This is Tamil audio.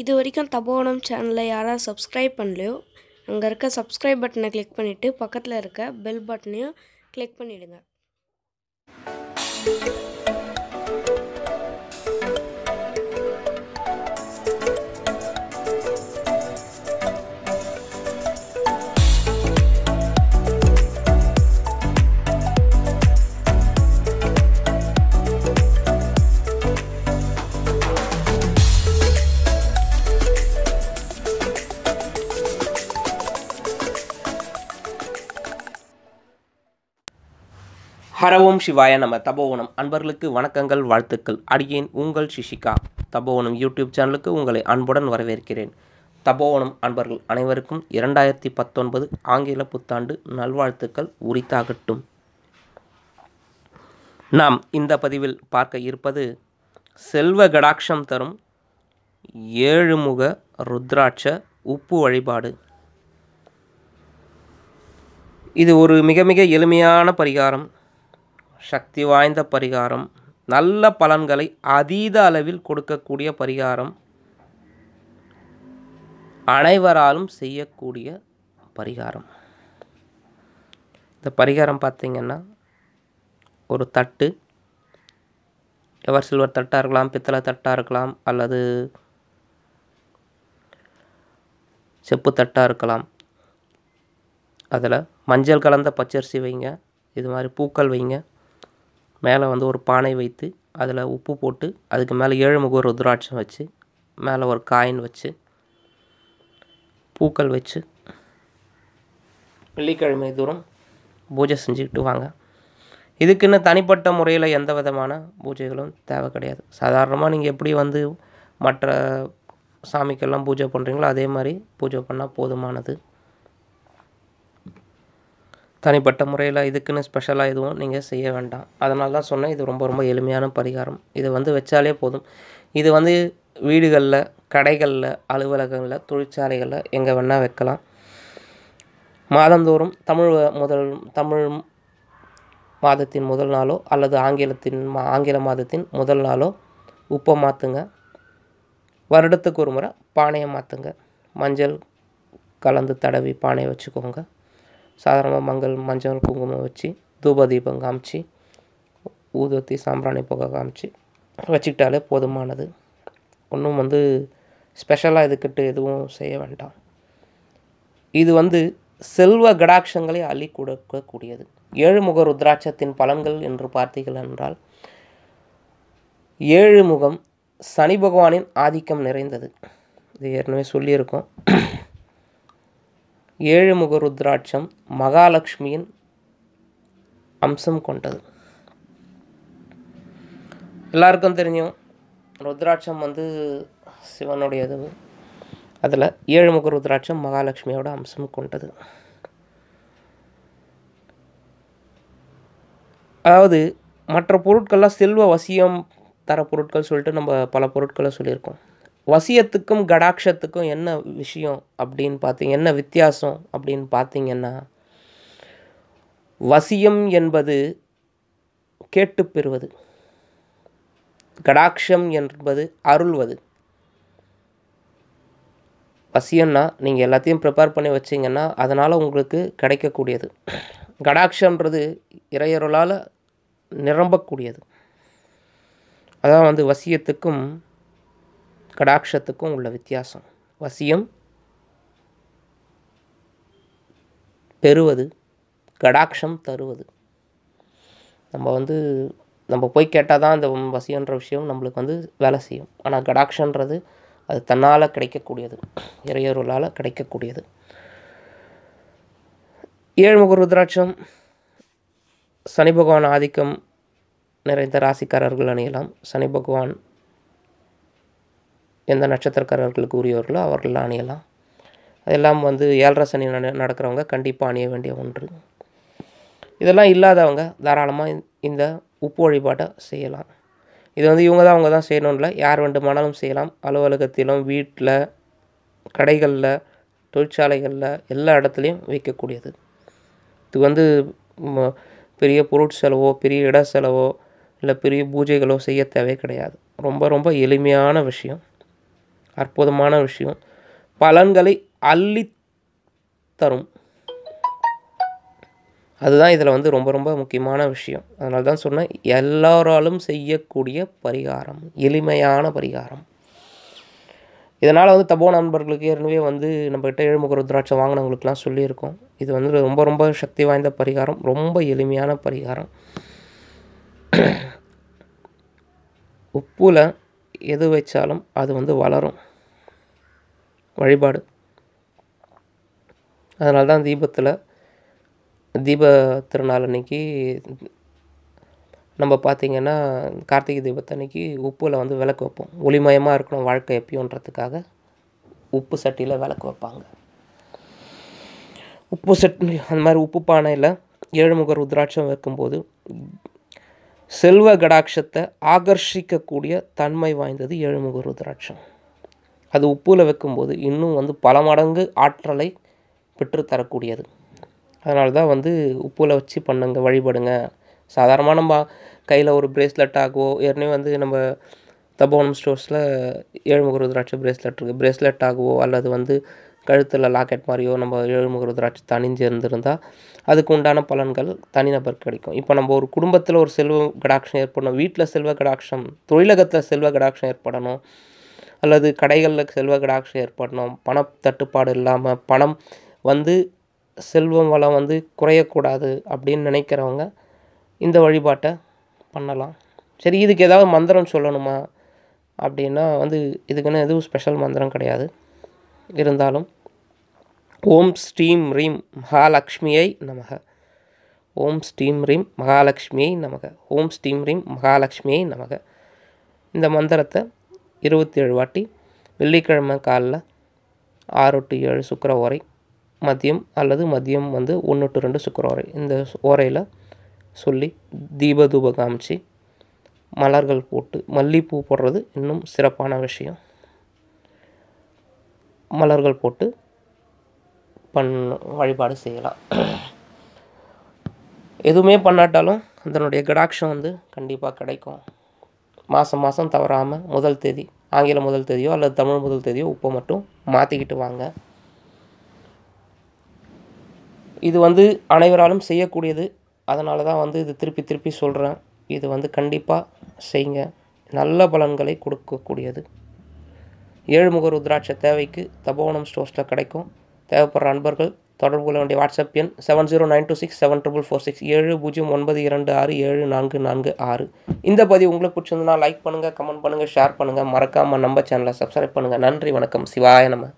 இது வரைக்கும் தபோவனம் சேனலை யாராவது சப்ஸ்கிரைப் பண்ணலையோ அங்கே இருக்க சப்ஸ்கிரைப் பட்டனை கிளிக் பண்ணிவிட்டு பக்கத்தில் இருக்க பெல் பட்டனையும் கிளிக் பண்ணிவிடுங்க ஹரவோம் சிவாய நம்ம தபோவனம். அன்பர்களுக்கு வணக்கங்கள் வாழ்த்துக்கள். அடியேன் உங்கள் சிஷிகா. தபோவனம் யூடியூப் சேனலுக்கு உங்களை அன்புடன் வரவேற்கிறேன். தபோவனம் அன்பர்கள் அனைவருக்கும் இரண்டாயிரத்தி பத்தொன்பது ஆங்கில புத்தாண்டு நல்வாழ்த்துக்கள் உரித்தாகட்டும். நாம் இந்த பதிவில் பார்க்க இருப்பது செல்வ கடாட்சம் தரும் ஏழுமுக ருத்ராட்ச உப்பு வழிபாடு. இது ஒரு மிக மிக எளிமையான பரிகாரம். சக்தி வாய்ந்த பரிகாரம். நல்ல பலன்களை அதீத அளவில் கொடுக்கக்கூடிய பரிகாரம். அனைவராலும் செய்யக்கூடிய பரிகாரம். இந்த பரிகாரம் பார்த்திங்கன்னா ஒரு தட்டு. எவர் சில்வர் தட்டாக இருக்கலாம் பித்தளை தட்டாக இருக்கலாம் அல்லது செப்பு தட்டாக இருக்கலாம். அதில் மஞ்சள் கலந்த பச்சரிசி வைங்க. இது மாதிரி பூக்கள் வைங்க. மேலே வந்து ஒரு பானை வைத்து அதில் உப்பு போட்டு அதுக்கு மேலே ஏழு முக ருத்ராட்சம் வச்சு மேலே ஒரு காயின் வச்சு பூக்கள் வச்சு வெள்ளிக்கிழமை தூரம் பூஜை செஞ்சுக்கிட்டு வாங்க. இதுக்குன்னு தனிப்பட்ட முறையில் எந்த விதமான பூஜைகளும் தேவை கிடையாது. சாதாரணமாக நீங்கள் எப்படி வந்து மற்ற சாமிக்கெல்லாம் பூஜை பண்ணுறீங்களோ அதே மாதிரி பூஜை பண்ணால் போதுமானது. தனிப்பட்ட முறையில் இதுக்குன்னு ஸ்பெஷலாக எதுவும் நீங்கள் செய்ய வேண்டாம். அதனால தான் சொன்னேன் இது ரொம்ப ரொம்ப எளிமையான பரிகாரம். இது வந்து வச்சாலே போதும். இது வந்து வீடுகளில் கடைகளில் அலுவலகங்களில் தொழிற்சாலைகளில் எங்கே வேணால் வைக்கலாம். மாதந்தோறும் தமிழ் முதல் தமிழ் மாதத்தின் முதல் நாளோ அல்லது ஆங்கிலத்தின் மா ஆங்கில மாதத்தின் முதல் நாளோ உப்பை மாற்றுங்க வருடத்துக்கு ஒரு முறை பானையை மாற்றுங்க மஞ்சள் கலந்து தடவி பானையை வச்சுக்கோங்க. சாதாரணமாக மங்கள் மஞ்சள் குங்குமம் வச்சு தூப தீபம் காமிச்சு ஊதுவத்தி சாம்பிராணி புகை காமிச்சு வச்சுக்கிட்டாலே போதுமானது. ஒன்றும் வந்து ஸ்பெஷலாக இதுக்கிட்டு எதுவும் செய்ய வேண்டாம். இது வந்து செல்வ கடாட்சங்களை அள்ளி கொடுக்கக்கூடியது. ஏழு முக ருத்ராட்சத்தின் பலன்கள் என்று பார்த்தீர்கள் என்றால் ஏழு முகம் சனி பகவானின் ஆதிக்கம் நிறைந்தது. இது ஏற்கனவே சொல்லியிருக்கோம். ஏழு முக ருத்ராட்சம் மகாலட்சுமியின் அம்சம் கொண்டது. எல்லாருக்கும் தெரியும் ருத்ராட்சம் வந்து சிவனுடையது. அதில் ஏழு முக ருத்ராட்சம் மகாலட்சுமியோட அம்சம் கொண்டது. அதாவது மற்ற பொருட்கள்லாம் செல்வ வசியம் தர பொருட்கள் சொல்லிட்டு நம்ம பல பொருட்களை சொல்லியிருக்கோம். வசியத்துக்கும் கடாட்சத்துக்கும் என்ன விஷயம் அப்படின்னு பார்த்தீங்க என்ன வித்தியாசம் அப்படின்னு பார்த்தீங்கன்னா வசியம் என்பது கேட்டு பெறுவது. கடாட்சம் என்பது அருள்வது. வசியம்னா நீங்கள் எல்லாத்தையும் ப்ரிப்பேர் பண்ணி வச்சிங்கன்னா அதனால் உங்களுக்கு கிடைக்கக்கூடியது. கடாட்சன்றது இறையருளால் நிரம்பக்கூடியது. அதான் வந்து வசியத்துக்கும் கடாட்சத்துக்கும் உள்ள வித்தியாசம். வசியம் பெறுவது கடாட்சம் தருவது. நம்ம வந்து நம்ம போய் கேட்டால் தான் அந்த வசியன்ற விஷயம் நம்மளுக்கு வந்து வேலை செய்யும். ஆனால் கடாட்சன்றது அது தன்னால் கிடைக்கக்கூடியது. இறையொருளால் கிடைக்கக்கூடியது. ஏழ்முக ருத்ராட்சம் சனி பகவான் ஆதிக்கம் நிறைந்த ராசிக்காரர்கள் அணியலாம். சனி பகவான் எந்த நட்சத்திரக்காரர்களுக்கு உரியவர்களோ அவர்கள் அணியலாம். அதெல்லாம் வந்து ஏழரை சனி நடக்கிறவங்க கண்டிப்பாக அணிய வேண்டிய ஒன்று. இதெல்லாம் இல்லாதவங்க தாராளமாக இந்த உப்பு வழிபாட்டை செய்யலாம். இது வந்து இவங்க தான் அவங்க தான் செய்யணும்ல யார் வேண்டுமானாலும் செய்யலாம். அலுவலகத்திலும் வீட்டில் கடைகளில் தொழிற்சாலைகளில் எல்லா இடத்துலையும் வைக்கக்கூடியது. இது வந்து பெரிய பொருட்செலவோ பெரிய இட செலவோ இல்லை பெரிய பூஜைகளோ செய்ய தேவை கிடையாது. ரொம்ப ரொம்ப எளிமையான விஷயம். அற்புதமான விஷயம். பலன்களை அள்ளி தரும். அதுதான் இதில் வந்து ரொம்ப ரொம்ப முக்கியமான விஷயம். அதனால தான் சொன்னேன் எல்லாராலும் செய்யக்கூடிய பரிகாரம் எளிமையான பரிகாரம். இதனால் வந்து தபோ நண்பர்களுக்கு ஏற்கனவே வந்து நம்மகிட்ட ஏழுமுக ருத்ராட்சம் வாங்கினவங்களுக்குலாம் சொல்லியிருக்கோம். இது வந்து ரொம்ப ரொம்ப சக்தி வாய்ந்த பரிகாரம் ரொம்ப எளிமையான பரிகாரம். உப்புல எது வச்சாலும் அது வந்து வளரும். வழிபாடு. அதனால தான் தீபத்தில் தீப திருநாள் அன்னைக்கு நம்ம பார்த்திங்கன்னா கார்த்திகை தீபத்தன்னைக்கு உப்பில் வந்து விளக்கு வைப்போம். ஒளிமயமாக இருக்கணும் வாழ்க்கை எப்பயுன்றதுக்காக உப்பு சட்டியில் விளக்கு வைப்பாங்க. உப்பு சட்டி அந்த மாதிரி உப்பு பானையில் ஏழுமுக ருத்ராட்சம் வைக்கும்போது செல்வ கடாட்சத்தை ஆகர்ஷிக்கக்கூடிய தன்மை வாய்ந்தது ஏழுமுக ருத்ராட்சம். அது உப்புல வைக்கும்போது இன்னும் வந்து பல மடங்கு ஆற்றலை பெற்று தரக்கூடியது. அதனால தான் வந்து உப்புல வச்சு பண்ணுங்க வழிபடுங்க. சாதாரணமாக நம்ம கையில் ஒரு பிரேஸ்லெட் ஆகவோ ஏற்கனவே வந்து நம்ம தபோனம் ஸ்டோர்ஸில் ஏழுமுக ருத்ராட்ச பிரேஸ்லெட் இருக்குது பிரேஸ்லெட் ஆகவோ அல்லது வந்து கழுத்தில் லாக்கெட் மாதிரியோ நம்ம ஏழுமுக ருத்ராட்சி தணிஞ்சு இருந்திருந்தால் அதுக்கு உண்டான பலன்கள் தனிநபர் கிடைக்கும். இப்போ நம்ம ஒரு குடும்பத்தில் ஒரு செல்வ கடாட்சம் ஏற்படணும் வீட்டில் செல்வ கடாட்சம் தொழிலகத்தில் செல்வ கடாட்சம் ஏற்படணும் அல்லது கடைகளில் செல்வ கடாட்சம் ஏற்படணும் பண தட்டுப்பாடு இல்லாமல் பணம் வந்து செல்வம் வளம் வந்து குறையக்கூடாது அப்படின்னு நினைக்கிறவங்க இந்த வழிபாட்டை பண்ணலாம். சரி இதுக்கு ஏதாவது மந்திரம் சொல்லணுமா? அப்படின்னா வந்து இதுக்குன்னு எதுவும் ஸ்பெஷல் மந்திரம் கிடையாது. இருந்தாலும் ஓம் ஸ்ரீம் ரீம் மகாலட்சுமியை நமக. ஓம் ஸ்ரீம் ரீம் மகாலட்சுமியை நமக. ஓம் ஸ்ரீம் ரீம் மகாலட்சுமியை நமக. இந்த மந்திரத்தை இருபத்தி ஏழு வாட்டி வெள்ளிக்கிழமை காலைல ஆறு டு ஏழு சுக்கர ஓரை மதியம் அல்லது மதியம் வந்து ஒன்று டு ரெண்டு சுக்கர ஓரை இந்த ஓரையில் சொல்லி தீபதூப காமிச்சு மலர்கள் போட்டு மல்லிப்பூ போடுறது இன்னும் சிறப்பான விஷயம். மலர்கள் போட்டு பண் வழிபாடு செய்யலாம். எதுவுமே பண்ணாட்டாலும் அதனுடைய கடாட்சம் வந்து கண்டிப்பாக கிடைக்கும். மாதம் மாதம் தவறாமல் முதல் தேதி ஆங்கில முதல் தேதியோ அல்லது தமிழ் முதல் தேதியோ உப்பை மட்டும் மாற்றிக்கிட்டு வாங்க. இது வந்து அனைவராலும் செய்யக்கூடியது. அதனால தான் வந்து இது திருப்பி திருப்பி சொல்கிறேன் இது வந்து கண்டிப்பாக செய்யுங்க நல்ல பலன்களை கொடுக்கக்கூடியது. ஏழுமுக ருத்ராட்ச தேவைக்கு தபோவனம் ஸ்டோர்ஸில் கிடைக்கும். தேவைப்படுற நண்பர்கள் தொடர்பு கொள்ள வேண்டிய வாட்ஸ்அப் எண் seven zero nine two six seven triple four six ஏழு பூஜ்ஜியம் ஒன்பது இரண்டு ஆறு ஏழு நான்கு நான்கு ஆறு. இந்த பதிவு உங்களுக்கு பிடிச்சிருந்தனா லைக் பண்ணுங்கள் கமெண்ட் பண்ணுங்கள் ஷேர் பண்ணுங்கள் மறக்காமல் நம்ம சேனலை சப்ஸ்கிரைப் பண்ணுங்கள் நன்றி வணக்கம். சிவாய நம்ம